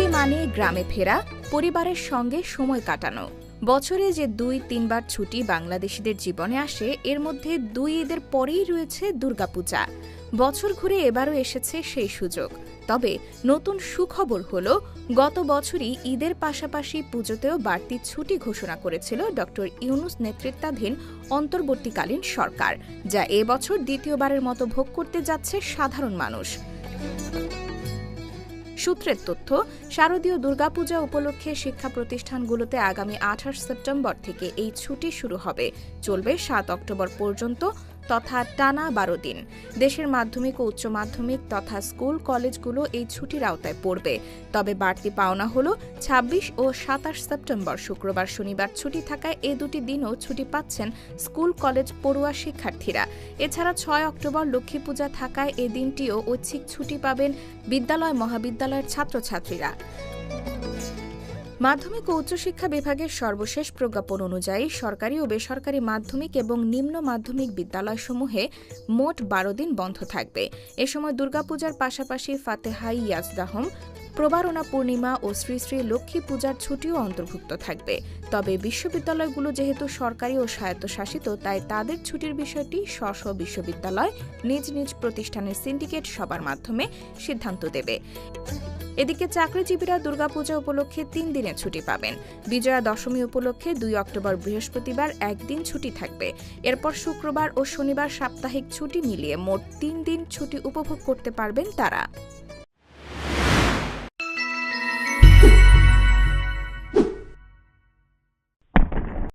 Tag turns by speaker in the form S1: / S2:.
S1: মানে গ্রামে ফেরা, পরিবারের সঙ্গে সময় কাটানো। বছরে যে দুই, তিনবার ছুটি বাংলাদেশিদের জীবনে আসে, এর মধ্যে দুই ঈদের পরেই রয়েছে দুর্গাপূজা। বছর ঘুরে এবারও এসেছে সেই সুযোগ। তবে নতুন সুখবর হল, গত বছরই ঈদের পাশাপাশি পুজোতেও বাড়তি ছুটি ঘোষণা করেছিল ড ইউনুস নেতৃত্বাধীন অন্তর্বর্তীকালীন সরকার, যা এবছর দ্বিতীয়বারের মতো ভোগ করতে যাচ্ছে সাধারণ মানুষ। সূত্রের তথ্য, শারদীয় দুর্গাপূজা উপলক্ষে শিক্ষা প্রতিষ্ঠানগুলোতে আগামী আঠাশ সেপ্টেম্বর থেকে এই ছুটি শুরু হবে। চলবে সাত অক্টোবর পর্যন্ত তথা টানা বারো দিন। দেশের মাধ্যমিক ও উচ্চ মাধ্যমিক তথা স্কুল, কলেজগুলো এই ছুটির আওতায় পড়বে। তবে বাড়তি পাওনা হল ২৬ ও সাতাশ সেপ্টেম্বর, শুক্রবার, শনিবার ছুটি থাকায় এ দুটি দিনও ছুটি পাচ্ছেন স্কুল, কলেজ পড়ুয়া শিক্ষার্থীরা। এছাড়া ছয় অক্টোবর লক্ষ্মী পূজা থাকায় এ দিনটিও ঐচ্ছিক ছুটি পাবেন বিদ্যালয়, মহাবিদ্যালয়ের ছাত্রছাত্রীরা। মাধ্যমিক ও উচ্চশিক্ষা বিভাগের সর্বশেষ প্রজ্ঞাপন অনুযায়ী সরকারি ও বেসরকারি মাধ্যমিক এবং নিম্ন মাধ্যমিক বিদ্যালয়সমূহে মোট বারো দিন বন্ধ থাকবে। এ সময় দুর্গাপূজার পাশাপাশি ফাতেহাই ইয়াজদাহম প্রবারণা পূর্ণিমা ও শ্রী শ্রী লক্ষ্মী পূজার ছুটিও অন্তর্ভুক্ত থাকবে। তবে বিশ্ববিদ্যালয়গুলো যেহেতু সরকারি ও স্বায়ত্তশাসিত, তাই তাদের ছুটির বিষয়টি স্ব স্ব বিশ্ববিদ্যালয় নিজ নিজ প্রতিষ্ঠানের সিন্ডিকেট সবার মাধ্যমে সিদ্ধান্ত দেবে। এদিকে চাকরিজীবীরা দুর্গাপূজা উপলক্ষে তিন দিনের ছুটি পাবেন। বিজয়া দশমী উপলক্ষে দুই অক্টোবর বৃহস্পতিবার একদিন ছুটি থাকবে। এরপর শুক্রবার ও শনিবার সাপ্তাহিক ছুটি মিলিয়ে মোট তিন দিন ছুটি উপভোগ করতে পারবেন তারা।